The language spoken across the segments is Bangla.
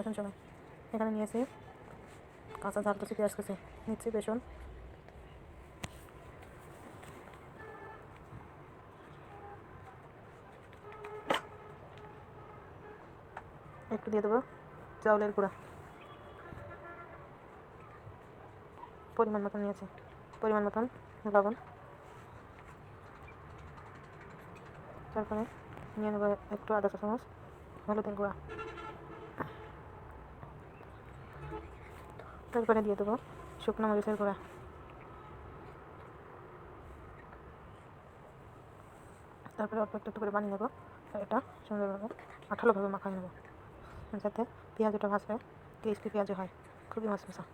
আছেন সবাই। এখানে নিয়েছি কাঁচা ঝাল কুচি পেঁয়াজ কুচি নিচ্ছি বেসন। একটু দিয়ে দেবো চাউলের গুঁড়া। পরিমাণ মতন নিয়েছি। পরিমাণ মতন লবণ। তারপরে নিয়ে নেব একটু আদা চামচ হলুদের গুঁড়া। তারপরে দিয়ে দেবো। শুকনো মরিচের গুঁড়া। তারপরে অল্প একটু করে বানিয়ে নেব। এটা সুন্দরভাবে আঠালোভাবে মাখাই নেব। যাতে পেঁয়াজটা ভাজলে ক্রিসপি পেঁয়াজ হয়। খুবই মশমশা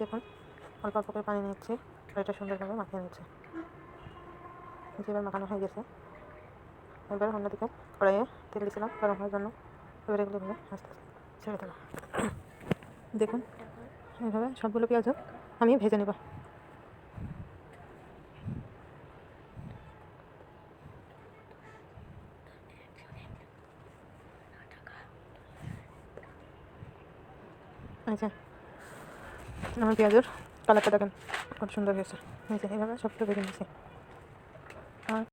দেখুন, অল্প অল্প করে পানি নিচ্ছে এটা সুন্দরভাবে মাখিয়ে নিচ্ছে এবার মাখানো হয়ে গেছে। এবার অন্যদিকে কড়াইয়ে তেল দিয়েছিলাম গরম হওয়ার জন্য এবার এগুলো এভাবে আস্তে আস্তে ছেড়ে দেবো দেখুন, এইভাবে সবগুলো পেঁয়াজও আমি ভেজে নেব। আচ্ছা আমার পেঁয়াজের কালারটা দেখেন কত সুন্দর হয়েছে এইভাবে সবগুলো ভেজে নিয়েছি time.